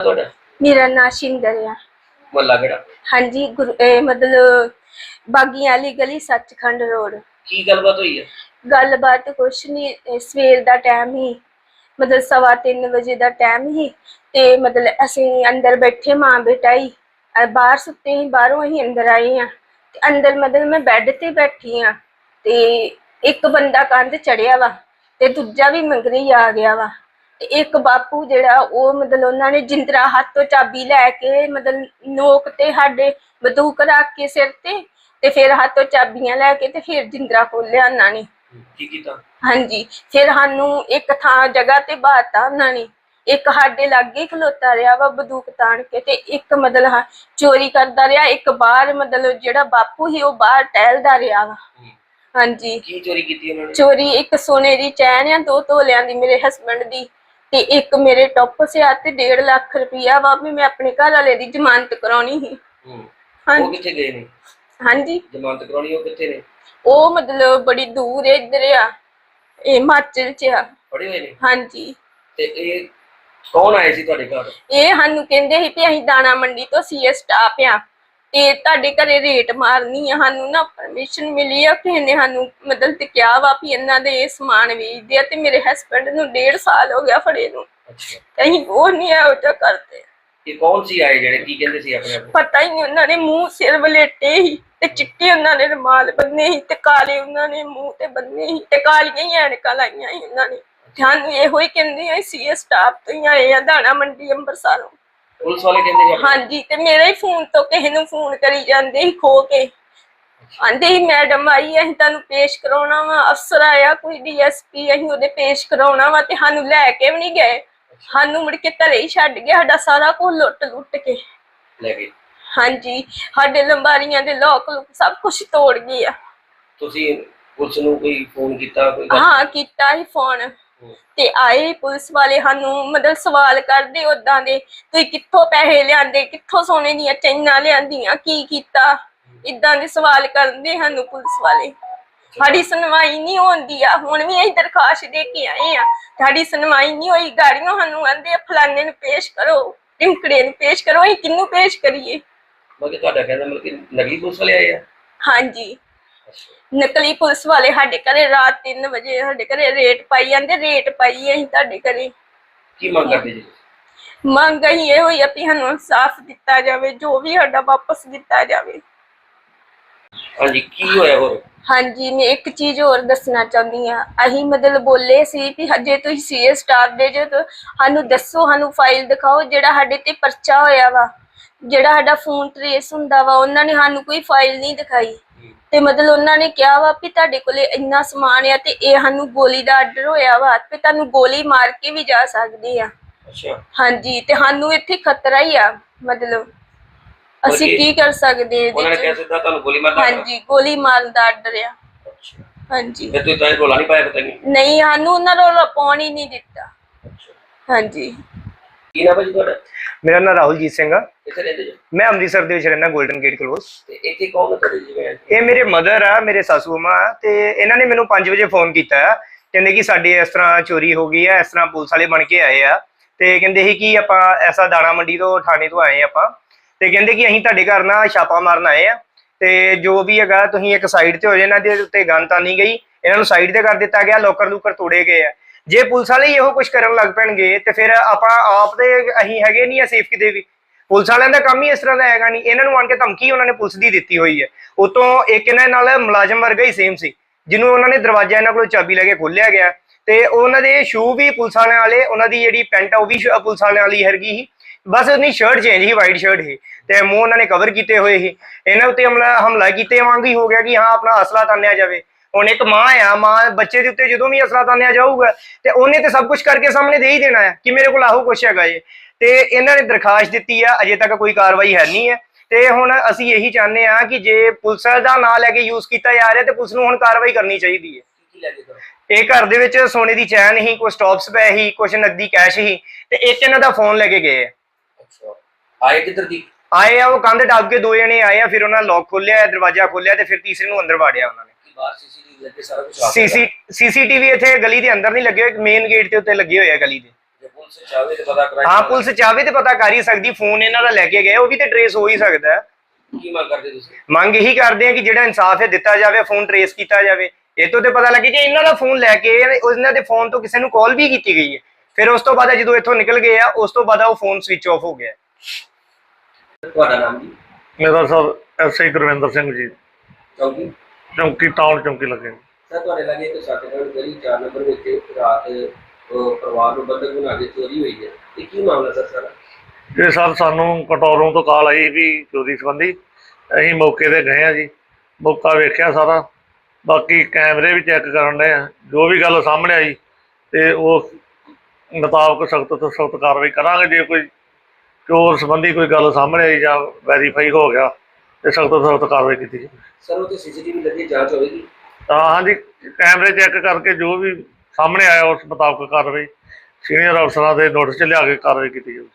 ਤੁਹਾਡਾ? ਮੇਰਾ ਨਾਂ ਸ਼ਿੰਦਰ ਆ। ਮੁਹੱਲਾ ਕਿਹੜਾ? ਹਾਂਜੀ ਗੁਰੂ ਇਹ ਮਤਲਬ ਬਾਗੀਆਂ ਵਾਲੀ ਗਲੀ ਸੱਚਖੰਡ ਰੋਡ। ਕੀ ਗੱਲਬਾਤ ਹੋਈ ਹੈ ਗੱਲਬਾਤ ਕੁਛ ਨਹੀਂ ਇਹ ਸਵੇਰ ਦਾ ਟਾਈਮ ਹੀ ਮਤਲਬ ਸਵਾ ਤਿੰਨ ਵਜੇ ਦਾ ਟਾਈਮ ਹੀ ਤੇ ਮਤਲਬ ਅਸੀਂ ਅੰਦਰ ਬੈਠੇ ਮਾਂ ਬੇਟਾ ਹੀ ਅਹ ਬਾਹਰ ਸੁੱਤੇ ਹੀ ਬਾਹਰੋਂ ਹੀ ਅੰਦਰ ਆਏ ਆ ਤੇ ਅੰਦਰ ਮਤਲਬ ਮੈਂ ਬੈੱਡ ਤੇ ਬੈਠੀ ਆ ਤੇ ਇੱਕ ਬੰਦਾ ਕੰਧ ਚੜਿਆ ਵਾ ਤੇ ਦੂਜਾ ਵੀ ਮੰਗਰੀ ਆ ਗਿਆ ਵਾ। ਇੱਕ ਬਾਪੂ ਜਿਹੜਾ ਉਹ ਮਤਲਬ ਉਹਨਾਂ ਨੇ ਜਿੰਦਰਾ ਹੱਥ ਤੋਂ ਚਾਬੀ ਲੈ ਕੇ ਮਤਲਬ ਨੋਕ ਤੇ ਸਾਡੇ ਬੰਦੂਕ ਰੱਖ ਕੇ ਸਿਰ ਤੇ ਤੇ ਫਿਰ ਹੱਥੋਂ ਚਾਬੀਆਂ ਲੈ ਕੇ ਤੇ ਫਿਰ ਜਿੰਦਰਾ ਖੋਲਿਆ ਉਹਨਾਂ ਨੇ। ਕੀ ਕੀਤਾ? ਹਾਂਜੀ ਫਿਰ ਸਾਨੂੰ ਇੱਕ ਥਾਂ ਜਗ੍ਹਾ ਤੇ ਬਾਤਾ ਉਹਨਾਂ ਨੇ। ਇੱਕ ਸਾਡੇ ਲਾਗੇ ਖਲੋਤਾ ਰਿਹਾ ਵਾ ਬੰਦੂਕ ਤਾਣ ਕੇ ਤੇ ਇੱਕ ਮਤਲਬ ਹਾਂ ਚੋਰੀ ਕਰਦਾ ਰਿਹਾ ਇੱਕ ਬਾਹਰ ਮਤਲਬ ਜਿਹੜਾ ਬਾਪੂ ਸੀ ਉਹ ਬਾਹਰ ਟਹਿਲਦਾ ਰਿਹਾ ਵਾ। ਹਾਂਜੀ। ਕੀ ਚੋਰੀ ਕੀਤੀ ਉਹਨਾਂ ਨੇ? ਚੋਰੀ ਇੱਕ ਸੋਨੇ ਦੀ ਚੈਨ ਆ ਦੋ ਤੋਲਿਆਂ ਦੀ ਮੇਰੇ ਹਸਬੰਡ ਦੀ। ਤੇ ਇੱਕ ਮੇਰੇ ਟੌਪ ਸਿਆ ਤੇ 1.5 ਲੱਖ ਰੁਪਈਆ ਵਾ ਵੀ ਮੈਂ ਆਪਣੇ ਘਰ ਵਾਲੇ ਦੀ ਜ਼ਮਾਨਤ ਕਰਾਉਣੀ ਸੀ। ਹੂੰ। ਉਹ ਹਾਂਜੀ ਕਿੱਥੇ ਗਏ ਨੇ? ਹਾਂਜੀ। ਜ਼ਮਾਨਤ ਕਰਾਉਣੀ ਉਹ ਕਿੱਥੇ ਨੇ? ਉਹ ਮਤਲਬ ਬੜੀ ਦੂਰ ਹੈ ਇੱਧਰ ਆ ਇਹ ਹਿਮਾਚਲ ਚ ਆ। ਫੜੇ ਹੋਏ ਨੇ? ਹਾਂਜੀ। ਤੇ ਇਹ ਕੌਣ ਆਏ ਸੀ ਤੁਹਾਡੇ ਘਰ? ਇਹ ਸਾਨੂੰ ਕਹਿੰਦੇ ਸੀ ਵੀ ਅਸੀਂ ਦਾਣਾ ਮੰਡੀ ਤੋਂ ਸੀਏ ਸਟਾਫ ਆ। ਤੇ ਤੁਹਾਡੇ ਘਰੇ ਰੇਟ ਮਾਰਨੀ ਆ ਸਾਨੂੰ ਨਾ ਪਰਮਿਸ਼ਨ ਮਿਲੀ ਆ ਕਿਸੇ ਨੇ ਸਾਨੂੰ ਮਤਲਬ ਤੇ ਕਿਹਾ ਵਾ ਵੀ ਇਹਨਾਂ ਦੇ ਇਹ ਸਮਾਨ ਵੇਚਦੇ ਆ ਤੇ ਮੇਰੇ ਹਸਬੰਡ ਨੂੰ ਡੇਢ ਸਾਲ ਹੋ ਗਿਆ ਫੜੇ ਨੂੰ। ਅੱਛਾ। ਤੇ ਅਸੀਂ ਉਹ ਨਹੀਂ ਇਹੋ ਜਿਹਾ ਕਰਦੇ। ਇਹ ਕੌਣ ਸੀ ਆਏ ਜਿਹੜੇ ਕੀ ਕਹਿੰਦੇ ਸੀ ਆਪਣੇ ਆਪ? ਨੂੰ? ਪਤਾ ਹੀ ਨਹੀਂ ਉਹਨਾਂ ਨੇ ਮੂੰਹ ਸਿਰ ਵਲੇਟੇ ਹੀ ਤੇ ਚਿੱਟੇ ਉਹਨਾਂ ਨੇ ਰਮਾਲ ਬੰਨੇ ਸੀ ਤੇ ਕਾਲੇ ਉਹਨਾਂ ਨੇ ਮੂੰਹ ਤੇ ਬੰਨੇ ਸੀ ਤੇ ਕਾਲੀਆਂ ਹੀ ਐਨਕਾਂ ਲਾਈਆਂ ਸੀ ਉਹਨਾਂ ਨੇ। ਸਾਨੂੰ ਇਹੋ ਹੀ ਕਹਿੰਦੇ ਆ ਸੀਏ ਸਟਾਫ ਤੋਂ ਹੀ ਆਏ ਆ ਦਾਣਾ ਮੰਡੀ ਅੰਮ੍ਰਿਤਸਰੋਂ ਪੁਲਿਸ ਵਾਲੇ ਕਹਿੰਦੇ ਸੀ ਆਪਣੇ- ਹਾਂਜੀ ਤੇ ਮੇਰੇ ਹੀ ਫੋਨ ਤੋਂ ਕਿਸੇ ਨੂੰ ਫੋਨ ਕਰੀ ਜਾਂਦੇ ਸੀ ਖੋ ਕੇ। ਆਂਦੇ ਹੀ ਮੈਡਮ ਆਈ ਹੈ, ਅਸੀਂ ਤੁਹਾਨੂੰ ਪੇਸ਼ ਕਰਾਉਣਾ ਵਾ। ਅਫਸਰ ਆਇਆ ਕੋਈ ਡੀਐਸਪੀ ਅਸੀਂ ਉਹਦੇ ਪੇਸ਼ ਕਰਾਉਣਾ ਵਾ ਤੇ ਸਾਨੂੰ ਲੈ ਕੇ ਵੀ ਨਹੀਂ ਗਏ। ਸਾਨੂੰ ਮੁੜ ਕੇ ਘਰੇ ਹੀ ਛੱਡ ਗਿਆ ਸਾਡਾ ਸਾਰਾ ਕੁਝ ਲੁੱਟ ਲੁੱਟ ਕੇ। ਲੈ ਗਏ। ਹਾਂਜੀ ਸਾਡੇ ਲੰਬਾਰੀਆਂ ਦੇ ਲੋਕ ਲੁੱਕ ਸਭ ਕੁਝ ਤੋੜ ਗਏ ਆ ਤੁਸੀਂ ਪੁਲਿਸ ਨੂੰ ਕੋਈ ਫੋਨ ਕੀਤਾ ਕੋਈ ਗੱਲ- ਹਾਂ ਕੀਤਾ ਹੀ ਫੋਨ। ਤੇ ਆਏ ਪੁਲਿਸ ਵਾਲੇ ਸਾਨੂੰ ਮਤਲਬ ਸਵਾਲ ਕਰਦੇ ਉਦਾਂ ਦੇ ਤੁਸੀਂ ਕਿੱਥੋਂ ਪੈਸੇ ਲਿਆਂਦੇ? ਕਿੱਥੋਂ ਸੋਨੇ ਦੀਆਂ ਚੈਨਾਂ ਲਿਆਂਦੀਆਂ? ਕੀ ਕੀਤਾ? ਇਦਾਂ ਦੇ ਸਵਾਲ ਕਰਦੇ ਸਾਨੂੰ ਪੁਲਿਸ ਵਾਲੇ। ਸਾਡੀ ਸੁਣਵਾਈ ਨਹੀਂ ਹੁੰਦੀ ਆ। ਹੁਣ ਵੀ ਅਸੀਂ ਦਰਖਾਸਤ ਦੇ ਕੇ ਆਏ ਆ। ਸਾਡੀ ਸੁਣਵਾਈ ਨਹੀਂ ਹੋਈ। ਗਾੜੀਆਂ ਸਾਨੂੰ ਆਂਦੇ ਫਲਾਣੇ ਨੂੰ ਪੇਸ਼ ਕਰੋ ਟਿਮਕੜੇ ਨੂੰ ਪੇਸ਼ ਕਰੋ। ਅਸੀਂ ਕਿਹਨੂੰ ਪੇਸ਼ ਕਰੀਏ? ਮਤਲਬ ਕਿ ਤੁਹਾਡਾ ਕਹਿੰਦਾ ਮਤਲਬ ਕਿ ਨਕਲੀ ਪੁਲਿਸ ਵਾਲੇ ਆਏ ਆ? ਹਾਂਜੀ। ਨਕਲੀ ਪੁਲਿਸ ਵਾਲੇ ਸਾਡੇ ਘਰੇ ਰਾਤ 3 ਵਜੇ ਸਾਡੇ ਘਰੇ ਰੇਟ ਪਾਈ ਜਾਂਦੇ ਰੇਟ ਪਾਈ ਅਸੀਂ ਤੁਹਾਡੇ ਘਰੇ। ਕੀ ਮੰਗ ਕਰਦੇ ਜੀ? ਮੰਗ ਅਸੀਂ ਇਹ ਹੋਈ ਆ ਵੀ ਸਾਨੂੰ ਇਨਸਾਫ ਦਿੱਤਾ ਜਾਵੇ ਜੋ ਵੀ ਸਾਡਾ ਵਾਪਸ ਦਿੱਤਾ ਜਾਵੇ। ਹਾਂਜੀ ਕੀ ਹੋਇਆ ਹੋਰ? ਹਾਂਜੀ ਮੈਂ ਇੱਕ ਚੀਜ਼ ਹੋਰ ਦੱਸਣਾ ਚਾਹੁੰਦੀ ਆ ਅਸੀਂ ਮਤਲਬ ਬੋਲੇ ਸੀ ਵੀ ਹਜੇ ਤੁਸੀਂ ਸੀਏ ਸਟਾਫ ਦੇ ਜੋ ਸਾਨੂੰ ਦੱਸੋ ਸਾਨੂੰ ਫਾਈਲ ਦਿਖਾਓ ਜਿਹੜਾ ਸਾਡੇ ਤੇ ਪਰਚਾ ਹੋਇਆ ਵਾ ਜਿਹੜਾ ਸਾਡਾ ਫੋਨ ਟਰੇਸ ਹੁੰਦਾ ਵਾ ਉਹਨਾਂ ਨੇ ਸਾਨੂੰ ਕੋਈ ਫਾਈਲ ਨਹੀਂ ਦਿਖਾਈ। ਤੇ ਮਤਲਬ ਉਹਨਾਂ ਨੇ ਕਿਹਾ ਵਾ ਵੀ ਤੁਹਾਡੇ ਕੋਲੇ ਇੰਨਾ ਸਮਾਨ ਆ ਤੇ ਇਹ ਸਾਨੂੰ ਗੋਲੀ ਦਾ ਆਰਡਰ ਹੋਇਆ ਵਾ ਤੇ ਤੁਹਾਨੂੰ ਗੋਲੀ ਮਾਰ ਕੇ ਵੀ ਜਾ ਸਕਦੇ ਆ। ਅੱਛਾ। ਹਾਂਜੀ ਤੇ ਸਾਨੂੰ ਇੱਥੇ ਖਤਰਾ ਹੀ ਆ ਮਤਲਬ ਅਸੀਂ ਕੀ- ਕਰ ਸਕਦੇ ਇਹਦੇ ਉਹਨਾਂ ਨੇ ਚ? ਕਿਹਾ ਸਿੱਧਾ ਤੁਹਾਨੂੰ ਗੋਲੀ ਮਾਰਨਾ ਹਾਂਜੀ ਗੋਲੀ ਮਾਰਨ ਦਾ ਆਰਡਰ ਆ। ਅੱਛਾ। ਹਾਂਜੀ। ਫਿਰ ਤੁਸੀਂ ਤਾਂ ਇਹ ਰੋਲਾ ਨਹੀਂ ਪਾਇਆ ਪਤਾ ਨਹੀਂ ਨਹੀਂ ਸਾਨੂੰ ਉਹਨਾਂ ਰੋਲਾ ਪਾਉਣ ਹੀ ਨਹੀਂ ਦਿੱਤਾ। ਅੱਛਾ। ਹਾਂਜੀ। ਕੀ ਨਾਮ ਹੈ ਜੀ ਤੁਹਾਡਾ? ਮੇਰਾ ਨਾਮ ਰਾਹੁਲਜੀਤ ਸਿੰਘ ਆ। ਕਿੱਥੇ ਰਹਿੰਦੇ ਜੀ? ਮੈਂ ਅੰਮ੍ਰਿਤਸਰ ਦੇ ਵਿੱਚ ਰਹਿਣਾ 골ਡਨ ਗੇਟ ਕਲੋਸ ਤੇ ਇੱਥੇ ਕੌਣ ਹੈ ਤੁਹਾਡੇ ਜਿਵੇਂ ਇਹ ਮੇਰੇ ਮਦਰ ਆ ਮੇਰੇ ਸਾਸੂ ਮਾਂ ਤੇ ਇਹਨਾਂ ਨੇ ਮੈਨੂੰ 5 ਵਜੇ ਫੋਨ ਕੀਤਾ ਆ। ਕਹਿੰਦੇ ਕਿ ਸਾਡੀ ਇਸ ਤਰ੍ਹਾਂ ਚੋਰੀ ਹੋ ਗਈ ਆ ਇਸ ਤਰ੍ਹਾਂ ਪੁਲਿਸ ਵਾਲੇ ਬਣ ਕੇ ਆਏ ਆ। ਤੇ ਕਹਿੰਦੇ ਸੀ ਕਿ ਆਪਾਂ ਐਸਾ ਦਾਣਾ ਮੰਡੀ ਤੋਂ ਥਾਣੇ ਤੋਂ ਆਏ ਆਪਾਂ। ਤੇ ਕਹਿੰਦੇ ਕਿ ਅਸੀਂ ਤੁਹਾਡੇ ਘਰ ਨਾ ਛਾਪਾ ਮਾਰਨ ਆਏ ਆ। ਤੇ ਜੋ ਵੀ ਹੈਗਾ ਤੁਸੀਂ ਇੱਕ ਸਾਈਡ ਤੇ ਹੋ ਜਾਏ ਇਹਨਾਂ ਦੇ ਉੱਤੇ ਗਨ ਤਾਂ ਨਹੀਂ ਗਈ। ਇਹਨਾਂ ਨੂੰ ਸਾਈਡ ਤੇ ਕਰ ਦਿੱਤਾ ਗਿਆ ਲੋਕਰ ਲੂਕਰ ਤੋੜੇ ਗਏ ਆ। ਜੇ ਪੁਲਿਸ ਵਾਲੇ ਹੀ ਇਹੋ ਕੁਝ ਕਰਨ ਲੱਗ ਪੈਣਗੇ, ਤੇ ਫਿਰ ਆਪਾਂ ਆਪ ਦੇ ਅਸੀਂ ਹੈਗੇ ਨਹੀਂ ਆ ਸੇਫ ਕਿਤੇ ਵੀ। ਪੁਲਿਸ ਵਾਲਿਆਂ ਦਾ ਕੰਮ ਹੀ ਇਸ ਤਰ੍ਹਾਂ ਦਾ ਹੈਗਾ ਨਹੀਂ। ਇਹਨਾਂ ਨੂੰ ਆਣ ਕੇ ਧਮਕੀ ਉਹਨਾਂ ਨੇ ਪੁਲਿਸ ਦੀ ਦਿੱਤੀ ਹੋਈ ਹੈ। ਉਤੋਂ ਇੱਕ ਇਹਨਾਂ ਨਾਲ ਮੁਲਾਜ਼ਮ ਵਰਗਾ ਹੀ ਸੇਮ ਸੀ, ਜਿਹਨੂੰ ਉਹਨਾਂ ਨੇ ਦਰਵਾਜ਼ਾ ਇਹਨਾਂ ਕੋਲੋਂ ਚਾਬੀ ਲੈ ਕੇ ਖੋਲਿਆ ਗਿਆ। ਤੇ ਉਹਨਾਂ ਦੇ ਸ਼ੂ ਵੀ ਪੁਲਿਸ ਵਾਲਿਆਂ ਵਾਲੇ, ਉਹਨਾਂ ਦੀ ਜਿਹੜੀ ਪੈਂਟ ਆ ਉਹ ਵੀ ਪੁਲਿਸ ਵਾਲਿਆਂ ਵਾਲੀ ਹੈਗੀ ਸੀ। ਬਸ ਉਹਦੀ ਸ਼ਰਟ ਚੇਂਜ ਹੀ ਵਾਈਟ ਸ਼ਰਟ ਹੀ ਤੇ ਮੂੰਹ ਉਹਨਾਂ ਨੇ ਕਵਰ ਕੀਤੇ ਹੋਏ ਸੀ। ਇਹਨਾਂ ਉੱਤੇ ਹਮਲਾ ਹਮਲਾ ਕੀਤੇ ਵਾਂਗ ਹੀ ਹੋ ਗਿਆ ਕਿ ਹਾਂ, ਆਪਣਾ ਅਸਲਾ ਤਾਨਿਆ ਜਾਵੇ। ਹੁਣ ਇੱਕ ਮਾਂ ਆ ਮਾਂ ਬੱਚੇ ਦੇ ਉੱਤੇ ਜਦੋਂ ਵੀ ਅਸਲਾ ਤਾਨਿਆ ਜਾਊਗਾ ਤੇ ਉਹਨੇ ਤੇ ਸਭ ਕੁਝ ਕਰਕੇ ਸਾਹਮਣੇ ਦੇ ਹੀ ਦੇਣਾ ਹੈ ਕਿ ਮੇਰੇ ਕੋਲ ਆਹੋ ਕੁਛ ਹੈਗਾ ਏ ਤੇ ਇਹਨਾਂ ਨੇ ਦਰਖਾਸਤ ਦਿੱਤੀ ਆ ਅਜੇ ਤੱਕ ਕੋਈ ਕਾਰਵਾਈ ਹੈ ਨਹੀਂ ਹੈ ਤੇ ਹੁਣ ਅਸੀਂ ਇਹੀ ਚਾਹੁੰਦੇ ਆ ਕਿ ਜੇ ਪੁਲਿਸ ਦਾ ਨਾਂ ਲੈ ਕੇ ਯੂਜ਼ ਕੀਤਾ ਜਾ ਰਿਹਾ ਤੇ ਪੁਲਿਸ ਨੂੰ ਹੁਣ ਕਾਰਵਾਈ ਕਰਨੀ ਚਾਹੀਦੀ ਹੈ ਇਹ ਘਰ ਦੇ ਵਿੱਚ ਸੋਨੇ ਦੀ ਚੈਨ ਹੀ ਕੁਝ ਸਟਾਪਸ ਪਏ ਸੀ ਕੁਝ ਨਕਦੀ ਕੈਸ਼ ਹੀ ਤੇ ਇੱਕ ਇਹਨਾਂ ਦਾ ਫੋਨ ਲੈ ਕੇ ਗਏ ਆ। ਅੱਛਾ। ਆਏ ਕਿੱਧਰ ਦੀ? ਆਏ ਆ ਉਹ ਕੰਧ ਟੱਪ ਕੇ ਦੋ ਜਣੇ ਆਏ ਆ ਫਿਰ ਉਹਨਾਂ ਲੋਕ ਖੋਲਿਆ ਦਰਵਾਜ਼ਾ ਖੋਲਿਆ ਤੇ ਫਿਰ ਤੀਸਰੇ ਨੂੰ ਅੰਦਰ ਵਾੜਿਆ ਉਹਨਾਂ ਬਾਹਰ ਸੀਸੀਟੀਵੀ ਲੱਗੇ ਸਾਰਾ ਕੁਝ ਸੀਸੀ ਸੀਸੀਟੀਵੀ ਇੱਥੇ ਗਲੀ ਦੇ ਅੰਦਰ ਨਹੀਂ ਲੱਗੇ ਹੋਏ ਮੇਨ ਗੇਟ ਦੇ ਉੱਤੇ ਲੱਗੇ ਹੋਏ ਆ ਗਲੀ ਦੇ। ਜੇ ਪੁਲਿਸ ਚਾਹਵੇ ਤੇ ਪਤਾ ਕਰਾਏ ਹਾਂ ਪੁਲਿਸ ਚਾਹਵੇ ਤੇ ਪਤਾ ਕਰ ਹੀ ਸਕਦੀ ਫੋਨ ਇਹਨਾਂ ਦਾ ਲੈ ਕੇ ਗਏ ਉਹ ਵੀ ਤੇ ਟਰੇਸ ਹੋ ਹੀ ਸਕਦਾ। ਹੈ ਕੀ ਮੰਗ ਕਰਦੇ ਤੁਸੀਂ? ਮੰਗ ਇਹੀ ਕਰਦੇ ਆ ਕਿ ਜਿਹੜਾ ਇਨਸਾਫ ਹੈ ਦਿੱਤਾ ਜਾਵੇ ਫੋਨ ਟਰੇਸ ਕੀਤਾ ਜਾਵੇ। ਇਹ ਤੋਂ ਤੇ ਪਤਾ ਲੱਗੇ ਕਿ ਇਹਨਾਂ ਦਾ ਫੋਨ ਲੈ ਕੇ ਉਹਨਾਂ ਦੇ ਫੋਨ ਤੋਂ ਕਿਸੇ ਨੂੰ ਕਾਲ ਵੀ ਕੀਤੀ ਗਈ ਹੈ। ਫਿਰ ਉਸ ਤੋਂ ਬਾਅਦ ਜਦੋਂ ਇੱਥੋਂ ਨਿਕਲ ਗਏ ਆ ਉਸ ਤੋਂ ਬਾਅਦ ਉਹ ਫੋਨ ਸਵਿਚ ਆਫ ਹੋ ਗਿਆ। ਤੁਹਾਡਾ ਨਾਮ ਜੀ? ਮੇਰਾ ਸਰ ਐਸਆਈ ਗੁਰਵਿੰਦਰ ਸਿੰਘ ਜੀ। ਚੌਂਕੀ ਚੌਂਕੀ ਟਾਊਨ ਚੌਂਕੀ ਲੱਗੇ। ਸਰ ਤੁਹਾਡੇ ਲਾਗੇ ਇੱਕ ਸੱਤਗੜ੍ਹ ਗਲੀ 4 ਨੰਬਰ ਵਿੱਚ ਰਾਤ ਅਹ, ਪਰਿਵਾਰ ਨੂੰ ਬੰਦਕ ਬਣਾ ਕੇ ਚੋਰੀ ਹੋਈ ਹੈ। ਇਹ ਕੀ ਮਾਮਲਾ ਸਰ ਸਾਰਾ? ਇਹ ਸਰ ਸਾਨੂੰ ਕਟੋਰੋਂ ਤੋਂ ਕਾਲ ਆਈ ਵੀ ਚੋਰੀ ਸੰਬੰਧੀ। ਅਸੀਂ ਮੌਕੇ ਤੇ ਗਏ ਆ ਜੀ। ਮੌਕਾ ਵੇਖਿਆ ਸਾਰਾ। ਬਾਕੀ ਕੈਮਰੇ ਵੀ ਚੈੱਕ ਕਰਨ ਦੇ ਆ। ਜੋ ਵੀ ਗੱਲ ਸਾਹਮਣੇ ਆਈ ਤੇ ਉਹ ਮੁਤਾਬਕ ਸਖਤ ਤੋਂ ਸਖਤ ਕਾਰਵਾਈ ਕਰਾਂਗੇ। ਜੇ ਕੋਈ ਚੋਰ ਸੰਬੰਧੀ ਕੋਈ ਗੱਲ ਸਾਹਮਣੇ ਆਈ ਜਾਂ ਵੈਰੀਫਾਈ ਹੋ ਗਿਆ ਤੇ ਸਖਤ ਤੋਂ ਸਖਤ ਕਾਰਵਾਈ ਕੀਤੀ ਜਾਵੇ। ਸਰ ਉਹ ਤੇ ਸੀਸੀਟੀਵੀ ਲੱਗੀ ਜਾਂਚ ਹੋਵੇਗੀ? ਤਾਂ ਹਾਂਜੀ ਕੈਮਰੇ ਚੈੱਕ ਕਰਕੇ ਜੋ ਵੀ ਸਾਹਮਣੇ ਆਇਆ ਉਸ ਮੁਤਾਬਕ ਕਾਰਵਾਈ ਸੀਨੀਅਰ ਅਫਸਰਾਂ ਦੇ ਨੋਟਿਸ 'ਚ ਲਿਆ ਕੇ ਕਾਰਵਾਈ ਕੀਤੀ ਜਾਊਗੀ